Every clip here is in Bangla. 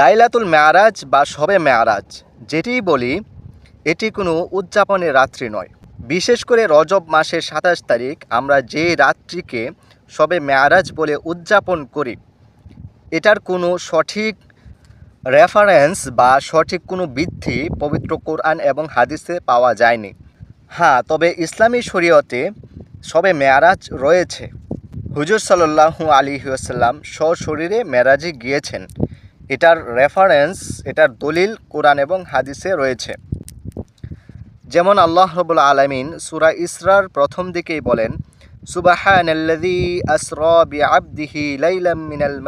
লাইলাতুল মেয়ারাজ বা সবে মেয়ারাজ যেটিই বলি, এটি কোনো উদযাপনের রাত্রি নয়। বিশেষ করে রজব মাসের সাতাশ তারিখ আমরা যে রাত্রিকে সবে মেয়ারাজ বলে উদযাপন করি, এটার কোনো সঠিক রেফারেন্স বা সঠিক কোনো বৃদ্ধি পবিত্র কোরআন এবং হাদিসে পাওয়া যায়নি। হ্যাঁ তবে ইসলামী শরীয়তে সবে মেয়ারাজ রয়েছে। হুজুর সাল্লাহু আলী আসাল্লাম সশরীরে মেরাজে গিয়েছেন। এটার রেফারেন্স এটার দলিল কোরআন এবং হাদিসে রয়েছে। যেমন আল্লাহ রবুল আলমিন সুরা ইসরার প্রথম দিকেই বলেন সুবাহান আসরা বিআবদিহি লাইলাম মিনাল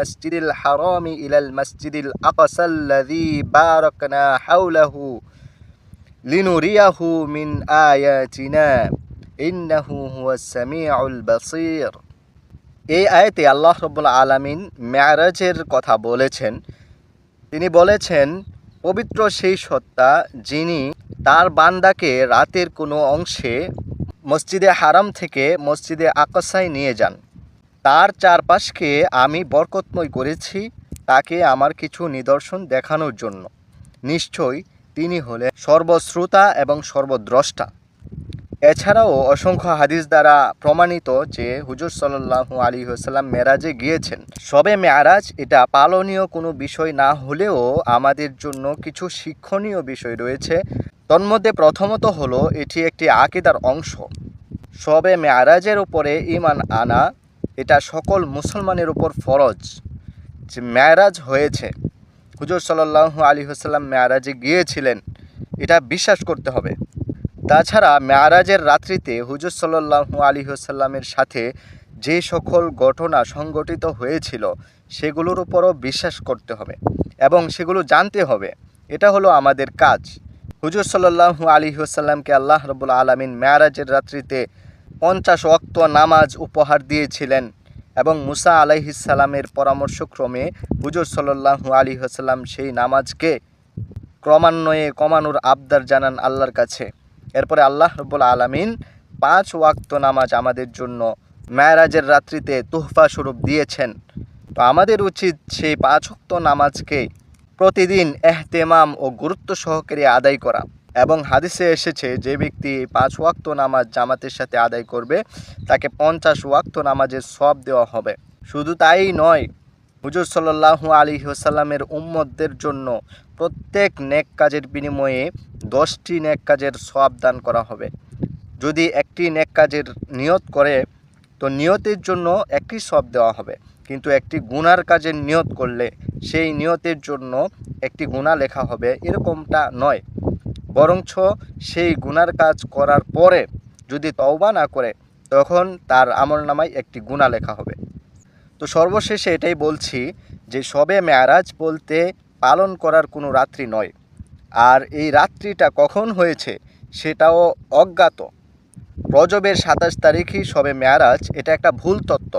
মিন আল্লাহ রব্বুল আলামিন মেয়ারাজের কথা বলেছেন তিনি বলেছেন, পবিত্র সেই সত্তা যিনি তার বান্দাকে রাতের কোনো অংশে মসজিদে হারাম থেকে মসজিদে আকসায় নিয়ে যান। তার চারপাশকে আমি বরকতময় করেছি তাকে আমার কিছু নিদর্শন দেখানোর জন্য। নিশ্চয়ই তিনি হলেন সর্বশ্রোতা এবং সর্বদ্রষ্টা। এছাড়াও অসংখ্য হাদিস দ্বারা প্রমাণিত যে হুজুর সাল্লাহু আলী হাসাল্লাম মেরাজে গিয়েছেন। সবে মেয়ারাজ এটা পালনীয় কোনো বিষয় না হলেও আমাদের জন্য কিছু শিক্ষণীয় বিষয় রয়েছে। তন্মধ্যে প্রথমত হলো এটি একটি আকিদার অংশ। সবে মেয়ারাজের উপরে ইমান আনা এটা সকল মুসলমানের উপর ফরজ যে মেয়ারাজ হয়েছে। হুজুর সাল্লাহু আলী হাসাল্লাম মেয়ারাজে গিয়েছিলেন। এটা বিশ্বাস করতে হবে। তাছাড়া মেয়ারাজের রাত্রিতে হুজুর সাল্লাহু আলী হাসাল্লামের সাথে যে সকল ঘটনা সংগঠিত হয়েছিল, সেগুলোর উপরও বিশ্বাস করতে হবে এবং সেগুলো জানতে হবে। এটা হলো আমাদের কাজ। হুজুর সাল্লাহু আলী হাসাল্লামকে আল্লাহ রবুল আলমিন মেয়ারাজের রাত্রিতে পঞ্চাশ অক্ত নামাজ উপহার দিয়েছিলেন এবং মুসা আলাইহিসাল্লামের পরামর্শক্রমে হুজুর সাল্লাহু আলী হাসাল্লাম সেই নামাজকে ক্রমান্বয়ে কমানোর আবদার জানান আল্লাহর কাছে। এরপরে আল্লাহ রব্বুল আলমিন পাঁচ ওয়াক্ত নামাজ আমাদের জন্য মেয়ারাজের রাত্রিতে তোহফা স্বরূপ দিয়েছেন। তো আমাদের উচিত সেই পাঁচ ওয়াক্ত নামাজকে প্রতিদিন এহতেমাম ও গুরুত্ব সহকারে আদায় করা এবং হাদিসে এসেছে, যে ব্যক্তি পাঁচ ওয়াক্ত নামাজ জামাতের সাথে আদায় করবে, তাকে পঞ্চাশ ওয়াক্ত নামাজের সব দেওয়া হবে। শুধু তাই নয় হুজুর সাল্লাহু আলী ওসাল্লামের উম্মতদের জন্য প্রত্যেক নেক কাজের বিনিময়ে দশটি নেক কাজের সব দান করা হবে। যদি একটি নেক কাজের নিয়ত করে, তো নিয়তের জন্য একটি সব দেওয়া হবে। কিন্তু একটি গুনার কাজের নিয়ত করলে সেই নিয়তের জন্য একটি গুণা লেখা হবে, এরকমটা নয়। বরঞ্চ সেই গুনার কাজ করার পরে যদি তওবা না করে, তখন তার আমল নামায় একটি গুণা লেখা হবে। তো সর্বশেষে এটাই বলছি যে সবে মেয়ারাজ বলতে পালন করার কোনো রাত্রি নয়। আর এই রাত্রিটা কখন হয়েছে সেটাও অজ্ঞাত। রজবের সাতাশ তারিখই সবে মেয়ারাজ, এটা একটা ভুল তত্ত্ব।